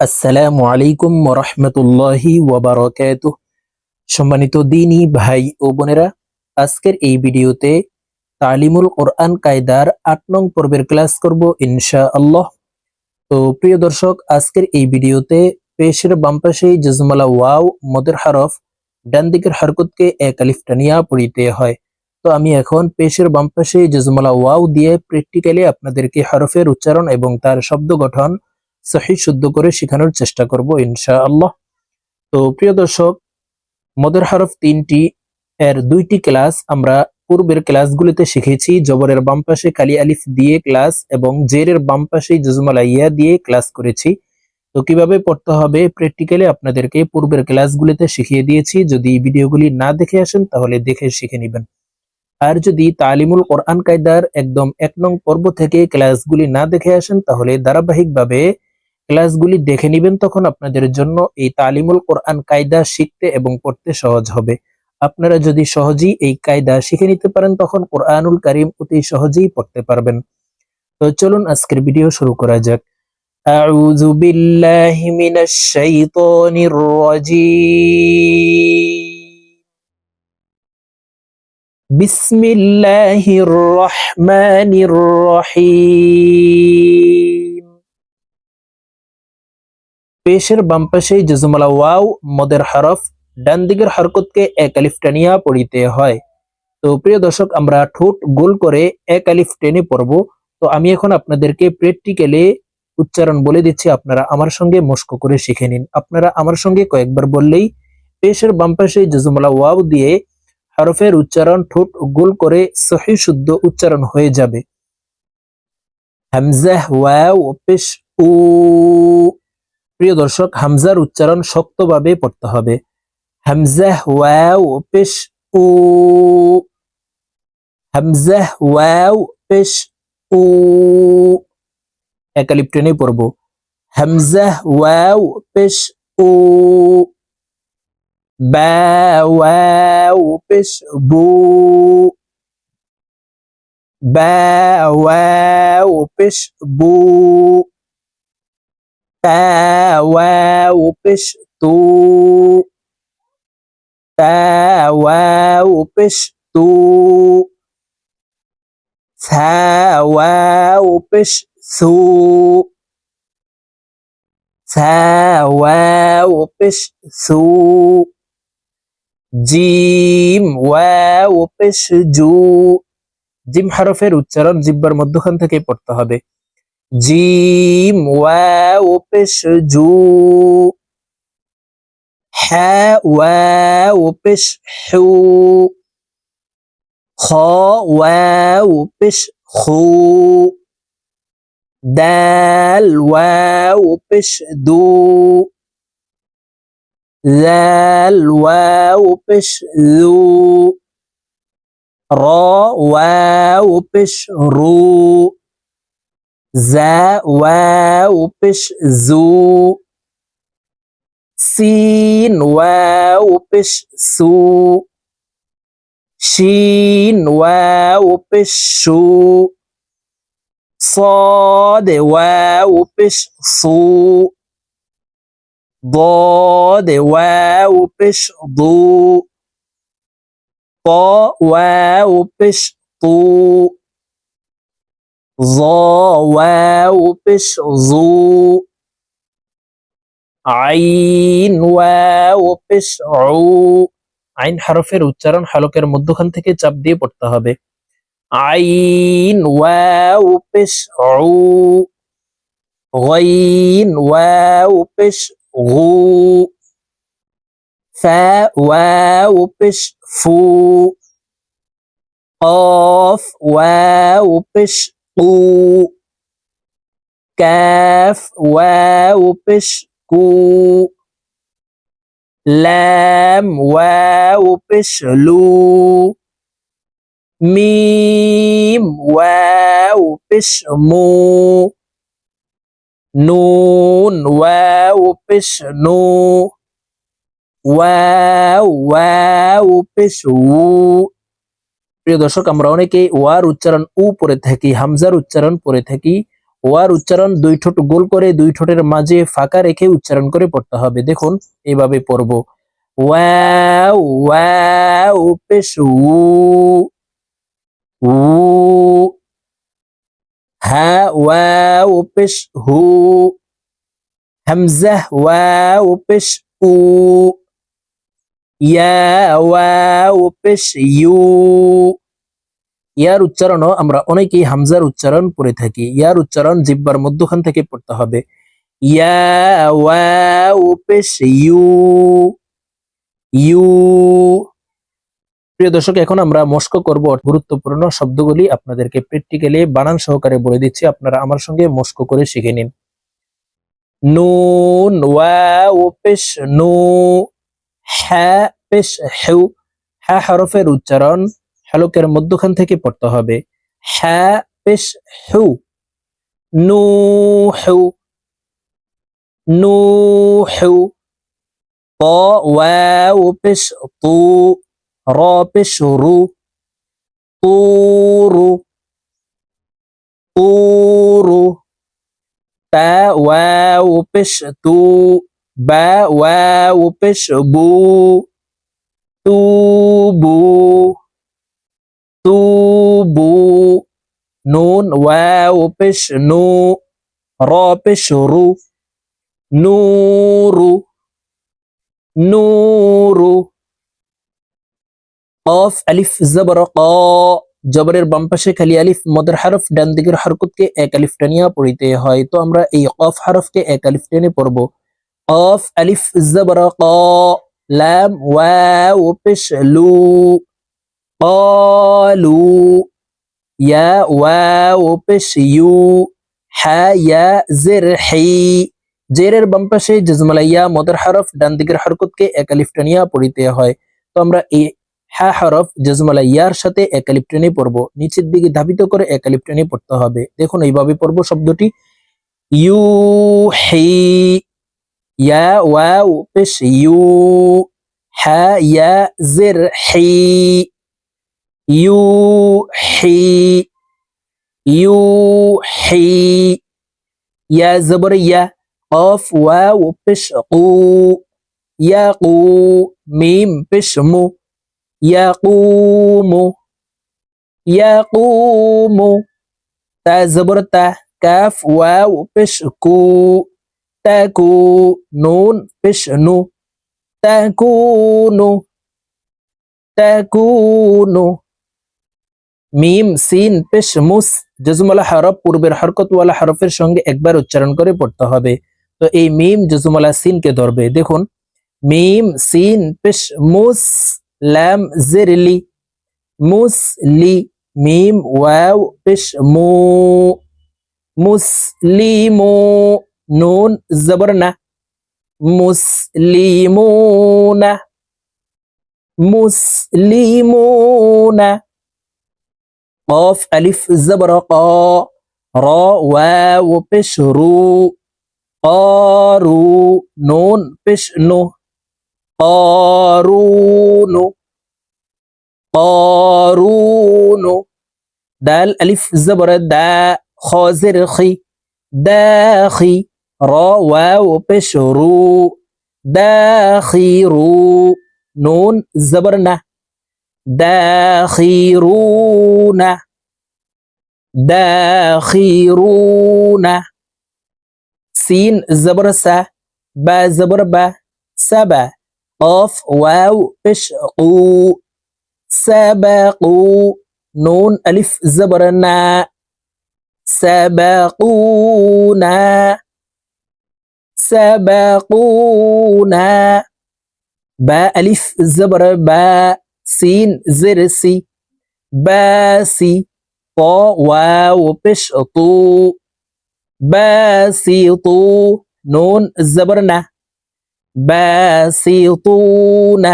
আসসালামু আলাইকুম রহমতুল্লাহি ওয়াবারকাত সম্মানিত দিনী ভাই ও বোনেরা, আজকের এই ভিডিওতে তালিমুল কোরআন কায়দার আট নং পর্বের ক্লাস করব ইনশা আল্লাহ তো প্রিয় দর্শক, আজকের এই ভিডিওতে পেশের বাম পাশেই জজমালা ওয়াও, মদের হরফ, ডান দিকের হরকতকে এক আলিফ টানিয়া পড়িতে হয়। তো আমি এখন পেশের বাম পাশে জজমালা ওয়াও দিয়ে প্র্যাকটিক্যালি আপনাদেরকে হরফের উচ্চারণ এবং তার শব্দ গঠন সহি শুদ্ধ করে শেখানোর চেষ্টা করব ইনশা আল্লাহ তো প্রিয় দর্শক, মদের হরফ তিনটি, এর দুইটি ক্লাস আমরা পূর্বের ক্লাসগুলিতে শিখেছি। জবরের বাম পাশে কালি আলিফ দিয়ে ক্লাস এবং জেরের বাম পাশে জজমালা ইয়া দিয়ে ক্লাস করেছি। তো কীভাবে পড়তে হবে? প্র্যাকটিক্যালি আপনাদেরকে পূর্বের ক্লাসগুলিতে শিখিয়ে দিয়েছি। যদি ভিডিওগুলি না দেখে আসেন, তাহলে দেখে শিখে নেবেন। আর যদি তালিমুল কোরআন কায়দার একদম এক নং পর্ব থেকে ক্লাসগুলি না দেখে আসেন, তাহলে ধারাবাহিকভাবে ক্লাসগুলি দেখে নেবেন তখন আপনাদের জন্য এই তালিমুল কোরআন কায়দা শিখতে এবং পড়তে সহজ হবে আপনারা যদি সহজেই এই কায়দা শিখে নিতে পারেন তখন কোরআনুল কারিম অতি সহজেই পড়তে পারবেন তো চলুন আজকের ভিডিও শুরু করা যাক أعوذ بالله من الشيطان الرجيم بسم الله الرحمن الرحيم পেশের বাম পাশে জজমালা ওয়াও, মদের হরফ, ডান দিকের হরকতকে এক আলিফ টানিয়া পড়িতে হয়। তো প্রিয় দর্শক, আমরা ঠোঁট গোল করে এক আলিফ টেনে পড়ব। তো আমি এখন আপনাদেরকে প্র্যাকটিক্যালে উচ্চারণ বলে দিচ্ছি, আপনারা আমার সঙ্গে মস্ক করে শিখে নিন। আপনারা আমার সঙ্গে কয়েকবার বললেই পেশের বাম পাশে জজমালা ওয়াও দিয়ে হরফের উচ্চারণ ঠোঁট গোল করে সহি শুদ্ধ উচ্চারণ হয়ে যাবে। হামজাহ, ওয়াও, পেশ, উ প্রিয় দর্শক, হামজার উচ্চারণ শক্তভাবে পড়তে হবে। হামজাহ, ওয়াও, পেশ, উ। হামজাহ, ওয়াও, পেশ, উ। একালিপ টেনে পড়ব। হামজাহ, ওয়াও, পেশ ও বা, ওয়াও, পেশ, বু। বা, ওয়াও, পেশ, বু। তা ওয়াও পেশ তু তা ওয়াও পেশ তু ثا واو بش ثو ثا واو بش ثو জিম ওয়াও পেশ জু জিম হরফের উচ্চারণ জিব্বার মধ্যখান থেকে পড়তে হবে جيم واو بش جو حاء واو بش حو خاء واو بش خو دال واو بش دو ذال واو بش ذو را واو بش رو زا واو بش زو سين واو بش سو شين واو بش شو صاد واو بش صو ضاد واو بش ضو طا واو بش طو ظا واو بش ظو আইন ওয়াও পেশ উ আইন হরফের উচ্চারণ হালকের মধ্যখান থেকে চাপ দিয়ে পড়তে হবে আইন ওয়াও পেশ উ غين واو পেশ غو فا واو পেশ ফু قاف واو পেশ قو كاف واو পেশ কু লাম ওয়াও পেশ লু মিম ওয়াও পেশ মু নুন ওয়াও পেশ নু ওয়াও ওয়াও পেশ উ প্রিয় দর্শক, আমরা অনেকে ওয়ার উচ্চারণ উ পড়ে থাকি, হামজার উচ্চারণ পড়ে থাকি। ওয়ার উচ্চারণ দুই ঠোঁট গোল করে, দুই ঠোঁটের মাঝে ফাঁকা রেখে উচ্চারণ করে পড়তে হবে। দেখুন এইভাবে পড়ব। ওয়াও হা, হামজা, ওয়াও, পেশ, উ ইয়ার উচ্চারণও আমরা অনেকেই হামজার উচ্চারণ পড়ে থাকি ইয়ার উচ্চারণ জিব্বার মধ্যখান থেকে পড়তে হবে ইউ ইউ প্রিয় দর্শক এখন আমরা মস্ক করব গুরুত্বপূর্ণ শব্দগুলি আপনাদেরকে প্র্যাকটিক্যালি বানান সহকারে বলে দিচ্ছি আপনারা আমার সঙ্গে মস্ক করে শিখে নিন নুন ওয়া ওপেশ নু হ্যাঁ পেশ হেউ হ্যাঁ হরফের উচ্চারণ হ্যালোকের মধ্যখান থেকে পড়তে হবে। হ্যাঁ পেশ হেউ হেউ হেউ প পেশ তু, র পেশ রু পেশ তু বা, ওয়া, উপেশ, বু, তু বু তু, বু, নুন, ওয়া, উপেশ, নু, র, পেশ, রু নুরু নুরু অফ আলিফ, জবর, ক, জবরের বাম পাশে খালি আলিফ, মদের হারফ, ডান দিকের হরকুতকে এক আলিফ টানিয়া পড়িতে হয়। তো আমরা এই অফ হারফকে এক আলিফ টেনে পড়ব। কফ আলিফ জবর ক লাম ওয়াও পেশ লু قالوا يا واو পেশ ইউ হা ইয়া জের হি জেরের বাম পাশে জজমালাইয়া মদের হরফ ডান দিকের হরকতকে একালিফ টানিয়া পড়িতে হয় তো আমরা এই হা হরফ জজমালাইয়ার সাথে একালিফ টেনে পড়ব নিচের দিকে ধাবিত করে একালিফ টেনে পড়তে হবে দেখুন এইভাবে পড়ব শব্দটি ইউ হি ইয়া ওয়াও পেশ ইউ হা ইয়া জের হি ইউহি ইউহি ইয়া জবর ইয়া ওয়াও পেশ কু ইয়াকু মিম পেশ মু ইয়াকুমু ইয়াকুমু তা জবর তা কাফ ওয়াও পেশ কু নুন পেশ নু তাকুনু তাকুনু মিম সিন পেশ মুস জজুমালা হরফ, পূর্বের হরকতওয়ালা হরফের সঙ্গে একবার উচ্চারণ করে পড়তে হবে। তো এই মিম জজুমালা সিনকে ধরবে। দেখুন মিম সিন পেশ মুস লাম জেরলি মুসলি মিম ওয়াও পেশ মু মুসলিমু নুন জবর না মুসলিমুনা মুসলিমুনা قاف ألف زبر قا را واو পেশ রু قارو নুন পেশ নু قارون قارون دال ألف زبر دا خازر خي داخي را واو پیش رو نون زبرنا داخيرونا داخيرونا سين زبر سا با زبر با سبا قاف واو بش قو. نون ألف زبرنا سبقونا سبقونا با ألف زبر با سين زرسي باسي طا واو بش طو نون زبرنا. باسيطون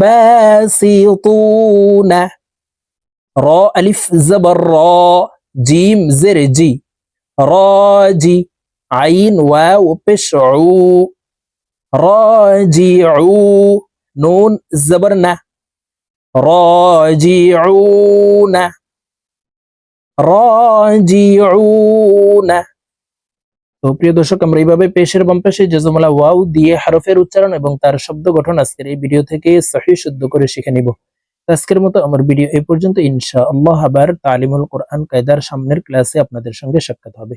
باسيطون را ألف زبر را جيم زرجي راجي আইন ওয়াও রাজিউ। নুন জবর না। রাজিউনা রাজিউনা তো প্রিয় দর্শক, আমরা এইভাবে পেশের বম্পেশে জজমলা ওয়াও দিয়ে হারফের উচ্চারণ এবং তার শব্দ গঠন আজকের এই ভিডিও থেকে সহি শুদ্ধ করে শিখে নিব। আজকের মতো আমার ভিডিও এই পর্যন্ত। ইনশা আল্লাহ আবার তালিমুল কোরআন কায়দার সামনের ক্লাসে আপনাদের সঙ্গে সাক্ষাৎ হবে।